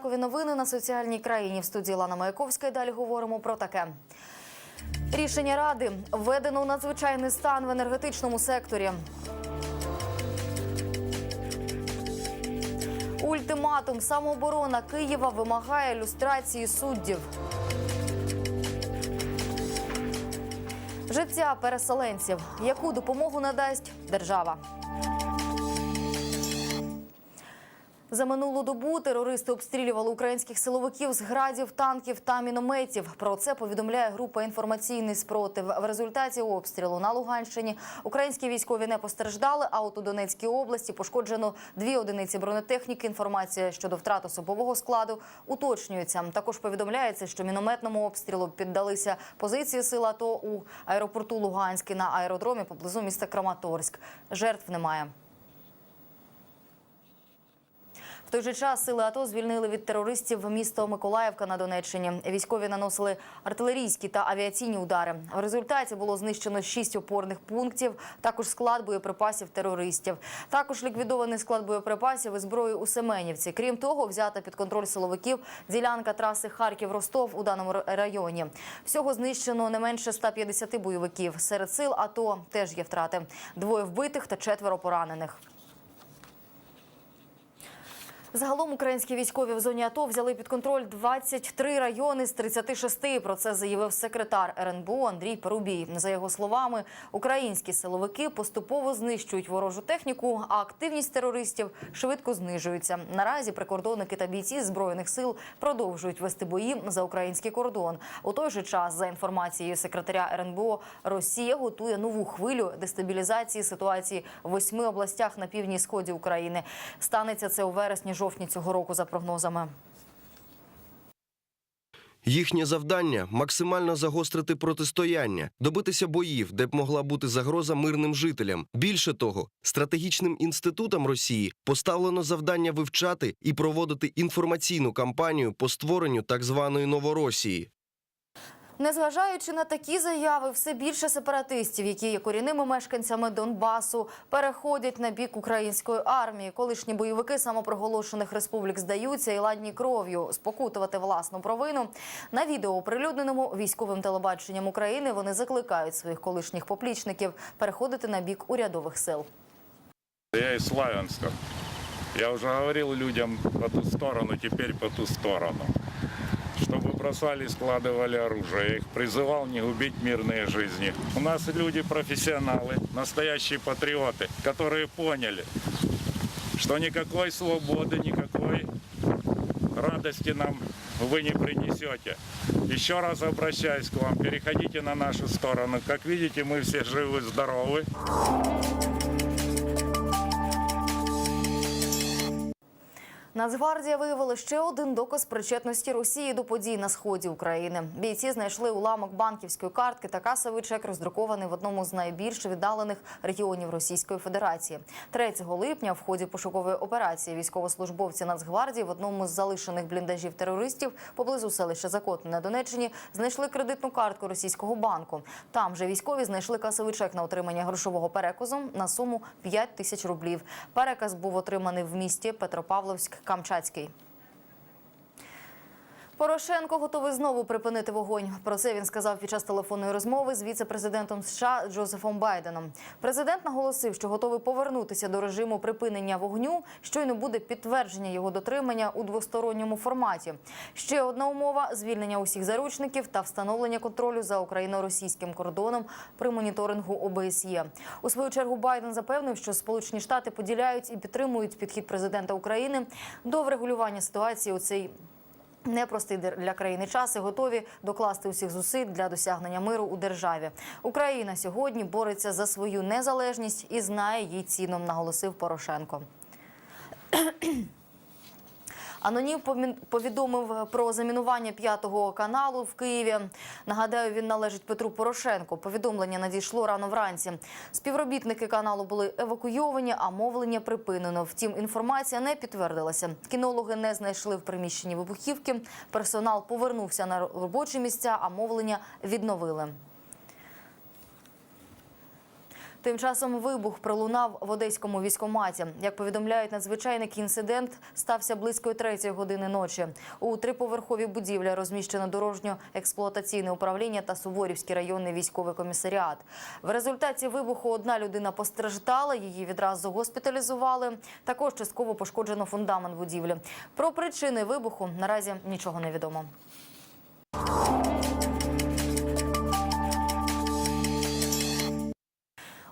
Знакові новини на соціальній країні. В студії Лана Маяковська. І далі говоримо про таке. Рішення ради введено у надзвичайний стан в енергетичному секторі. Ультиматум самооборона Києва вимагає люстрації суддів. Життя переселенців. Яку допомогу надасть держава? За минулу добу терористи обстрілювали українських силовиків з градів, танків та мінометів. Про це повідомляє група інформаційний спротив. В результаті обстрілу на Луганщині українські військові не постраждали. А от у Донецькій області пошкоджено дві одиниці бронетехніки. Інформація щодо втрат особового складу уточнюється. Також повідомляється, що мінометному обстрілу піддалися позиції сил АТО у аеропорту Луганський на аеродромі поблизу міста Краматорськ. Жертв немає. Той же час сили АТО звільнили від терористів місто Миколаївка на Донеччині. Військові наносили артилерійські та авіаційні удари. В результаті було знищено шість опорних пунктів, також склад боєприпасів терористів. Також ліквідований склад боєприпасів і зброї у Семенівці. Крім того, взята під контроль силовиків ділянка траси Харків-Ростов у даному районі. Всього знищено не менше 150 бойовиків. Серед сил АТО теж є втрати: двоє вбитих та четверо поранених. Загалом українські військові в зоні АТО взяли під контроль 23 райони з 36. Про це заявив секретар РНБО Андрій Парубій. За його словами, українські силовики поступово знищують ворожу техніку, а активність терористів швидко знижується. Наразі прикордонники та бійці збройних сил продовжують вести бої за український кордон. У той же час, за інформацією секретаря РНБО, Росія готує нову хвилю дестабілізації ситуації в восьми областях на півдні сході України. Станеться це у вересні жовтні цього року за прогнозами. Їхнє завдання максимально загострити протистояння, добитися боїв, де б могла бути загроза мирним жителям. Більше того, стратегічним інститутам Росії поставлено завдання вивчати і проводити інформаційну кампанію по створенню так званої Новоросії. Незважаючи на такі заяви, все більше сепаратистів, які є корінними мешканцями Донбасу, переходять на бік української армії. Колишні бойовики самопроголошених республік здаються і ладні кров'ю спокутувати власну провину. На відео, оприлюдненому військовим телебаченням України, вони закликають своїх колишніх поплічників переходити на бік урядових сил. Я из Славянска. Я уже говорил людям по ту сторону, теперь по ту сторону. Чтобы бросали и складывали оружие. Я их призывал не губить мирные жизни. У нас люди профессионалы, настоящие патриоты, которые поняли, что никакой свободы, никакой радости нам вы не принесете. Еще раз обращаюсь к вам, переходите на нашу сторону. Как видите, мы все живы, здоровы. Нацгвардія виявила ще один доказ причетності Росії до подій на сході України. Бійці знайшли уламок банківської картки та касовий чек, роздрукований в одному з найбільш віддалених регіонів Російської Федерації. 3 липня в ході пошукової операції військовослужбовці Нацгвардії в одному з залишених бліндажів терористів поблизу селища Закотне на Донеччині знайшли кредитну картку російського банку. Там же військові знайшли касовий чек на отримання грошового переказу на суму 5 тисяч рублів. Переказ був отриманий в місті Петропавловськ. Камчатський. Порошенко готовий знову припинити вогонь. Про це він сказав під час телефонної розмови з віце-президентом США Джозефом Байденом. Президент наголосив, що готовий повернутися до режиму припинення вогню, щойно буде підтвердження його дотримання у двосторонньому форматі. Ще одна умова звільнення усіх заручників та встановлення контролю за україно-російським кордоном при моніторингу ОБСЄ. У свою чергу Байден запевнив, що Сполучені Штати поділяють і підтримують підхід президента України до врегулювання ситуації у цей Непростий для країни час і готові докласти усіх зусиль для досягнення миру у державі. Україна сьогодні бореться за свою незалежність і знає її ціну, наголосив Порошенко. Анонім повідомив про замінування п'ятого каналу в Києві. Нагадаю, він належить Петру Порошенку. Повідомлення надійшло рано вранці. Співробітники каналу були евакуйовані, а мовлення припинено. Втім, інформація не підтвердилася. Кінологи не знайшли в приміщенні вибухівки. Персонал повернувся на робочі місця, а мовлення відновили. Тим часом вибух пролунав в одеському військоматі. Як повідомляють надзвичайники, інцидент стався близько третьої години ночі. У триповерховій будівлі розміщено дорожньо-експлуатаційне управління та Суворівський районний військовий комісаріат. В результаті вибуху одна людина постраждала, її відразу госпіталізували. Також частково пошкоджено фундамент будівлі. Про причини вибуху наразі нічого не відомо.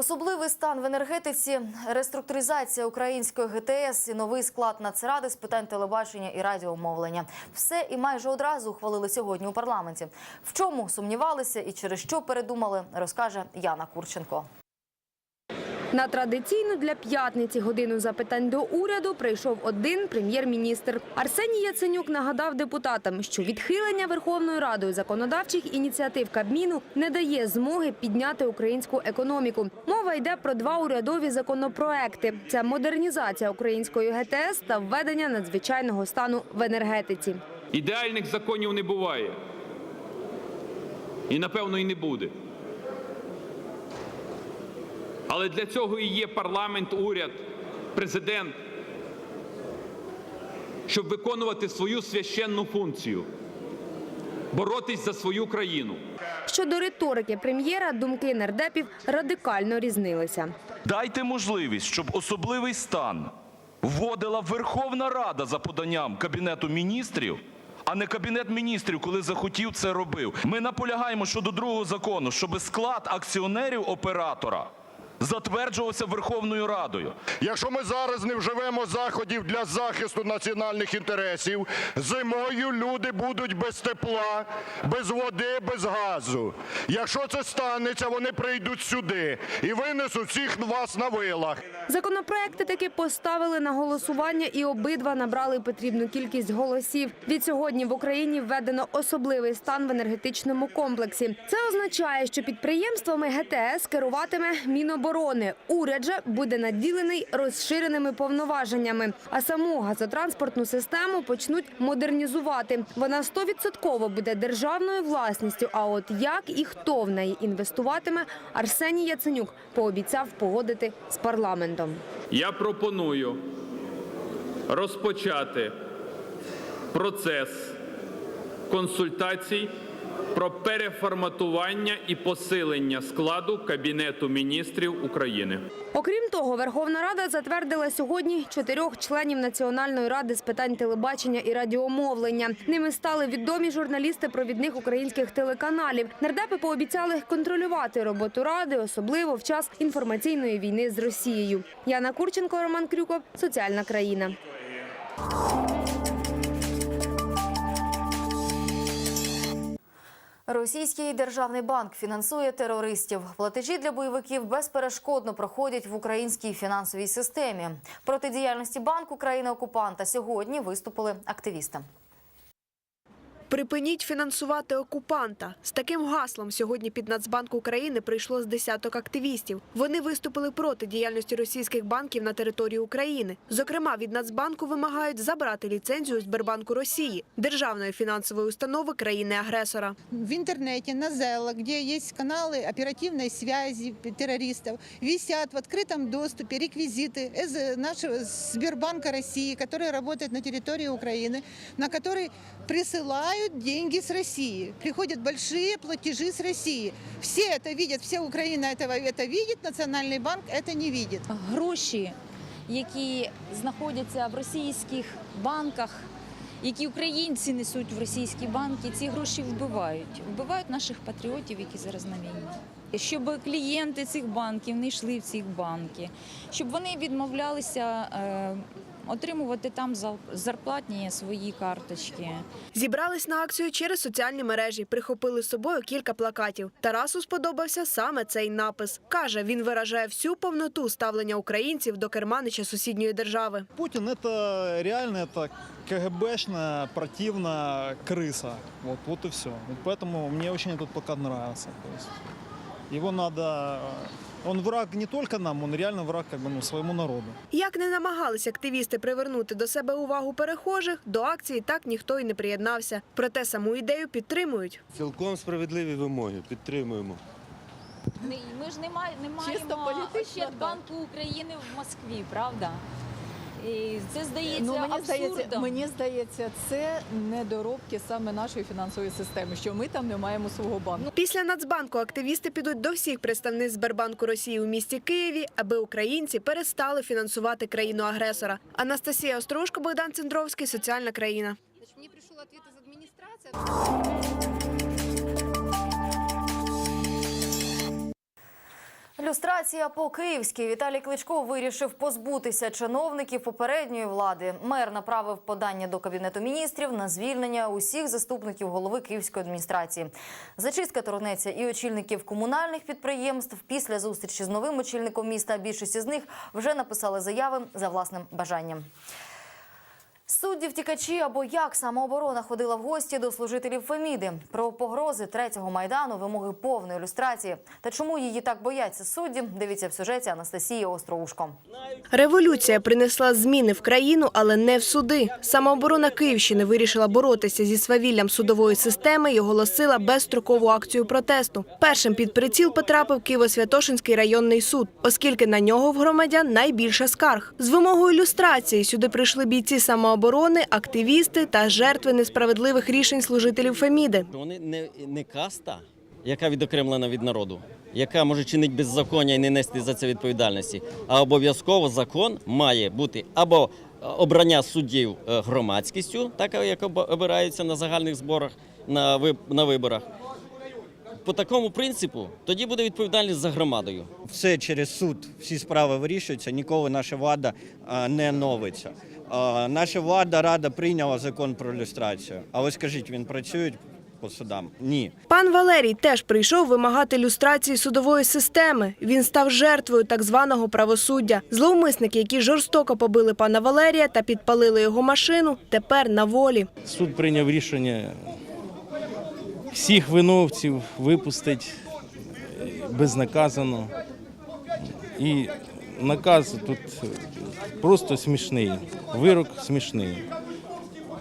Особливий стан в енергетиці, реструктуризація української ГТС і новий склад Нацради з питань телебачення і радіомовлення. Все і майже одразу ухвалили сьогодні у парламенті. В чому сумнівалися і через що передумали, розкаже Яна Курченко. На традиційну для п'ятниці годину запитань до уряду прийшов один прем'єр-міністр. Арсеній Яценюк нагадав депутатам, що відхилення Верховною Радою законодавчих ініціатив Кабміну не дає змоги підняти українську економіку. Мова йде про два урядові законопроекти: це модернізація української ГТС та введення надзвичайного стану в енергетиці. Ідеальних законів не буває. І напевно і не буде. Але для цього і є парламент, уряд, президент, щоб виконувати свою священну функцію боротись за свою країну. Щодо риторики прем'єра, думки нардепів радикально різнилися. Дайте можливість, щоб особливий стан вводила Верховна Рада за поданням Кабінету міністрів, а не Кабінет міністрів, коли захотів це робив. Ми наполягаємо щодо другого закону, щоб склад акціонерів оператора затверджувався Верховною Радою. Якщо ми зараз не вживемо заходів для захисту національних інтересів, зимою люди будуть без тепла, без води, без газу. Якщо це станеться, вони прийдуть сюди і винесуть всіх вас на вилах. Законопроекти таки поставили на голосування і обидва набрали потрібну кількість голосів. Від сьогодні в Україні введено особливий стан в енергетичному комплексі. Це означає, що підприємствами ГТС керуватиме Міноборони. Уряд же буде наділений розширеними повноваженнями. А саму газотранспортну систему почнуть модернізувати. Вона стовідсотково буде державною власністю. А от як і хто в неї інвестуватиме, Арсеній Яценюк пообіцяв погодити з парламентом. Я пропоную розпочати процес консультацій про переформатування і посилення складу Кабінету міністрів України. Окрім того, Верховна Рада затвердила сьогодні чотирьох членів Національної ради з питань телебачення і радіомовлення. Ними стали відомі журналісти провідних українських телеканалів. Нардепи пообіцяли контролювати роботу ради, особливо в час інформаційної війни з Росією. Яна Курченко, Роман Крюков, Соціальна країна. Російський державний банк фінансує терористів. Платежі для бойовиків безперешкодно проходять в українській фінансовій системі. Проти діяльності банку країни-окупанта сьогодні виступили активісти. Припиніть фінансувати окупанта. З таким гаслом сьогодні під Нацбанк України прийшло з десяток активістів. Вони виступили проти діяльності російських банків на території України. Зокрема, від Нацбанку вимагають забрати ліцензію Сбербанку Росії, державної фінансової установи країни-агресора. в интернете, на Зелла, где есть каналы оперативной связи террористов, висят в открытом доступе реквизиты из нашего Сбербанка России, который работает на территории Украины, на который присылают деньги с России. Приходят большие платежи с России. Все это видят, вся Украина этого, это видит, Национальный банк это не видит. гроші, які знаходяться в російських банках, які українці несуть в російські банки, ці гроші вбивають. Вбивають наших патріотів, які зараз на війні. Щоб клієнти цих банків не йшли в ці банки, щоб вони відмовлялися е, отримувати там зал- зарплатні свої карточки. Зібрались на акцію через соціальні мережі, прихопили з собою кілька плакатів. Тарасу сподобався саме цей напис. Каже, він виражає всю повноту ставлення українців до керманича сусідньої держави. Путин это реально это КГБшная противная крыса. Вот, вот и все. поэтому мне очень этот плакат нравился. То есть его надо... э, Он враг не только нам, он реально враг как бы, ну, своему народу. Як не намагались активісти привернути до себе увагу перехожих, до акції так ніхто й не приєднався. Проте саму ідею підтримують. Цілком справедливі вимоги. Підтримуємо. Ми ж не, маємо не маємо ще Банку України в Москві, правда? І це здається Ну, мені абсурдом. здається, мені здається, це недоробки саме нашої фінансової системи, що ми там не маємо свого банку. Після Нацбанку активісти підуть до всіх представництв Сбербанку Росії у місті Києві, аби українці перестали фінансувати країну-агресора. Анастасія Острожко, Богдан Цендровський, соціальна країна. Мені прийшов відповідь з адміністрації. Люстрація по-київськи. Віталій Кличко вирішив позбутися чиновників попередньої влади. Мер направив подання до кабінету міністрів на звільнення усіх заступників голови київської адміністрації. Зачистка торгнеться і очільників комунальних підприємств. Після зустрічі з новим очільником міста більшість із них вже написали заяви за власним бажанням. Судді втікачі або як самооборона ходила в гості до служителів Феміди про погрози третього майдану, вимоги повної ілюстрації та чому її так бояться судді. Дивіться в сюжеті Анастасії Остроушко. Революція принесла зміни в країну, але не в суди. Самооборона Київщини вирішила боротися зі свавіллям судової системи і оголосила безстрокову акцію протесту. Першим під приціл потрапив Києво-Святошинський районний суд, оскільки на нього в громадян найбільше скарг. З вимогою ілюстрації сюди прийшли бійці самооборони, активісти та жертви несправедливих рішень служителів Феміди. Вони не, не каста, яка відокремлена від народу, яка може чинити беззаконня і не нести за це відповідальності. А обов'язково закон має бути або обрання суддів е, громадськістю, так як об- обираються на загальних зборах на, на виборах. По такому принципу тоді буде відповідальність за громадою. все через суд, всі справи вирішуються, ніколи наша влада не новиться. Наша влада рада прийняла закон про люстрацію. Але скажіть, він працює по судам? Ні. Пан Валерій теж прийшов вимагати люстрації судової системи. Він став жертвою так званого правосуддя. Зловмисники, які жорстоко побили пана Валерія та підпалили його машину, тепер на волі. Суд прийняв рішення всіх виновців випустити безнаказано. І наказ тут просто смішний, вирок смішний.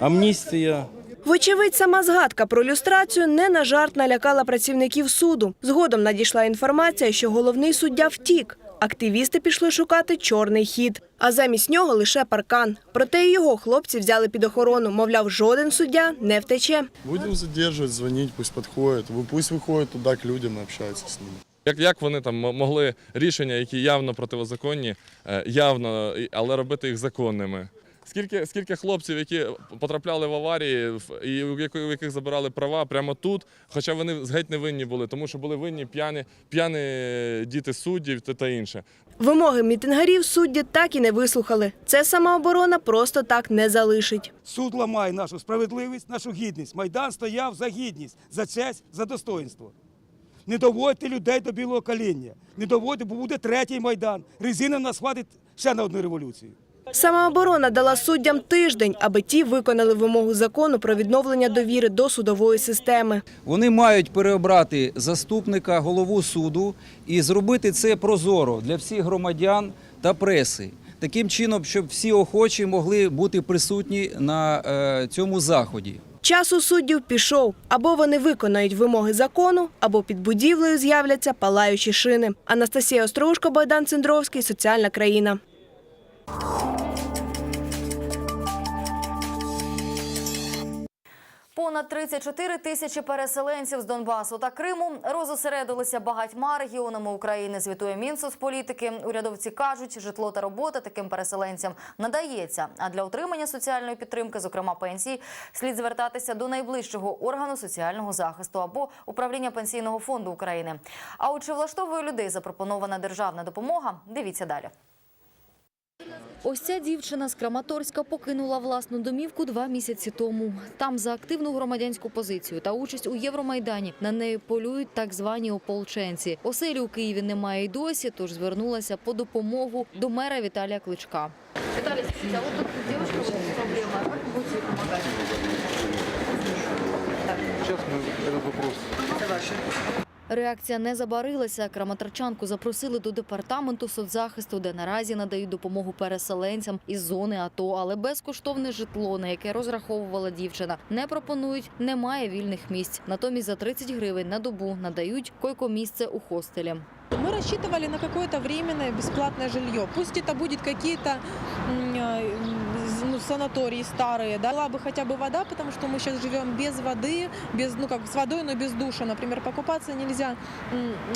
Амністія. Вочевидь, сама згадка про люстрацію не на жарт налякала працівників суду. Згодом надійшла інформація, що головний суддя втік. Активісти пішли шукати чорний хід, а замість нього лише паркан. Проте і його хлопці взяли під охорону. Мовляв, жоден суддя не втече. Будем задерживать, звонить, пусть подходит. Ви- Пусть виходить туди к людям і общаються з ними. Як, як вони там могли рішення, які явно противозаконні, е, явно, але робити їх законними? Скільки, скільки хлопців, які потрапляли в аварії в- і у яких забирали права прямо тут, хоча вони геть не винні були, тому що були винні п'яні, п'яні діти суддів та, та інше. Вимоги мітингарів судді так і не вислухали. Це самооборона просто так не залишить. Суд ламає нашу справедливість, нашу гідність. Майдан стояв за гідність, за честь, за достоинство. Не доводьте людей до білого коління. Не доводьте, бо буде третій майдан. Резина нас хватить ще на одну революцію. Самооборона дала суддям тиждень, аби ті виконали вимогу закону про відновлення довіри до судової системи. Вони мають переобрати заступника голову суду і зробити це прозоро для всіх громадян та преси. Таким чином, щоб всі охочі могли бути присутні на е, цьому заході. Час у суддів пішов. Або вони виконають вимоги закону, або під будівлею з'являться палаючі шини. Анастасія Острушко, Богдан Цендровський, соціальна країна. Понад 34 тисячі переселенців з Донбасу та Криму розосередилися багатьма регіонами України. Звітує Мінсоцполітики. Урядовці кажуть, житло та робота таким переселенцям надається. А для отримання соціальної підтримки, зокрема пенсії, слід звертатися до найближчого органу соціального захисту або управління пенсійного фонду України. А от чи влаштовує людей запропонована державна допомога? Дивіться далі. Ось ця дівчина з Краматорська покинула власну домівку два місяці тому. Там за активну громадянську позицію та участь у Євромайдані на неї полюють так звані ополченці. Оселі у Києві немає й досі, тож звернулася по допомогу до мера Віталія Кличка. Віталій, а от тут дівчинка проблема, як ви будете допомагати? Зараз ми этот вопрос. Це ваше. Реакція не забарилася. Краматорчанку запросили до департаменту соцзахисту, де наразі надають допомогу переселенцям із зони АТО, але безкоштовне житло, на яке розраховувала дівчина, не пропонують. Немає вільних місць. Натомість за 30 гривень на добу надають койко-місце у хостелі. Мы рассчитывали на какое-то временное бесплатное жилье. Пусть это будет какие-то м, э, ну, санатории старые, да, была бы хотя бы вода, потому что мы сейчас живем без воды, без, ну как с водой, но без душа. Например, покупаться нельзя,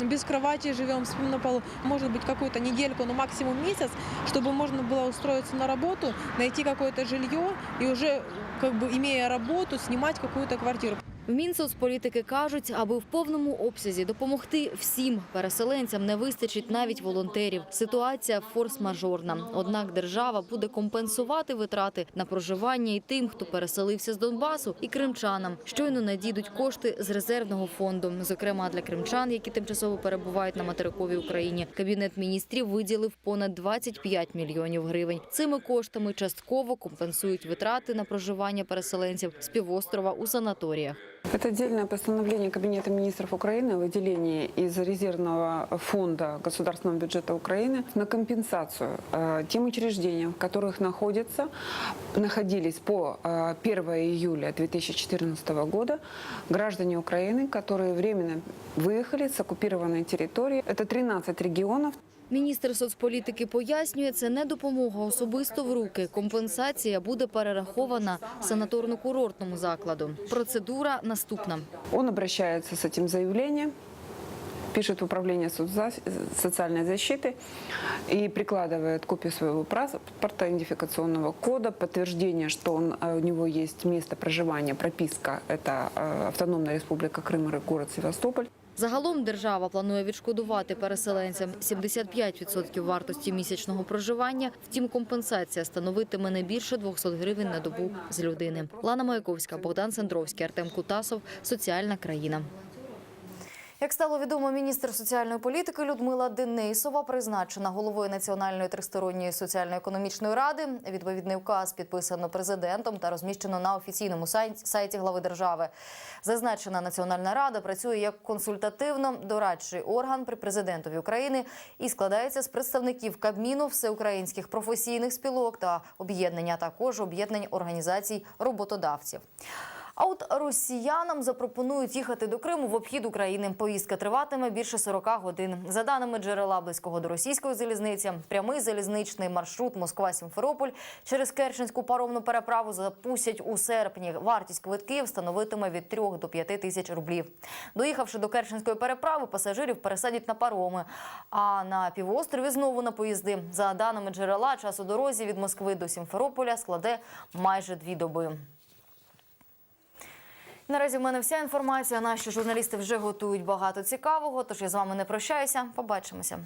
без кровати живем, спим на полу. Может быть, какую-то недельку, ну максимум месяц, чтобы можно было устроиться на работу, найти какое-то жилье и уже, как бы имея работу, снимать какую-то квартиру. В Мінсоцполітики кажуть, аби в повному обсязі допомогти всім переселенцям не вистачить навіть волонтерів. Ситуація форс-мажорна. Однак держава буде компенсувати витрати на проживання і тим, хто переселився з Донбасу, і кримчанам. Щойно надійдуть кошти з резервного фонду, зокрема для кримчан, які тимчасово перебувають на материковій Україні. Кабінет міністрів виділив понад 25 мільйонів гривень. Цими коштами частково компенсують витрати на проживання переселенців з півострова у санаторіях. Это отдельное постановление Кабинета министров Украины о выделении из резервного фонда государственного бюджета Украины на компенсацию э, тем учреждениям, в которых находятся, находились по э, 1 июля 2014 года граждане Украины, которые временно выехали с оккупированной территории. Это 13 регионов. Міністр соцполітики пояснює, це не допомога особисто в руки. Компенсація буде перерахована санаторно-курортному закладу. Процедура наступна. Он обращается с этим заявлением, пишет в управление соцза- социальной защиты и прикладывает копию своего паспорта, идентификационного кода, подтверждение, что он, э, у него есть место проживания, прописка, это э, Автономная Республика Крым и город Севастополь. Загалом держава планує відшкодувати переселенцям 75% вартості місячного проживання. Втім, компенсація становитиме не більше 200 гривень на добу з людини. Лана Маяковська, Богдан Сендровський, Артем Кутасов. Соціальна країна. Як стало відомо, міністр соціальної політики Людмила Денисова призначена головою Національної тристоронньої соціально-економічної ради. Відповідний указ підписано президентом та розміщено на офіційному сай- сайті глави держави. Зазначена Національна рада працює як консультативно-дорадчий орган при президентові України і складається з представників Кабміну, всеукраїнських професійних спілок та об'єднання, а також об'єднань організацій роботодавців. А от росіянам запропонують їхати до Криму в обхід України. Поїздка триватиме більше 40 годин. За даними джерела близького до російської залізниці, прямий залізничний маршрут Москва-Сімферополь через Керченську паромну переправу запустять у серпні. Вартість квитків становитиме від 3 до 5 тисяч рублів. Доїхавши до Керченської переправи, пасажирів пересадять на пароми. А на півострові знову на поїзди. За даними джерела, час у дорозі від Москви до Сімферополя складе майже дві доби. Наразі в мене вся інформація. Наші журналісти вже готують багато цікавого. Тож я з вами не прощаюся. Побачимося.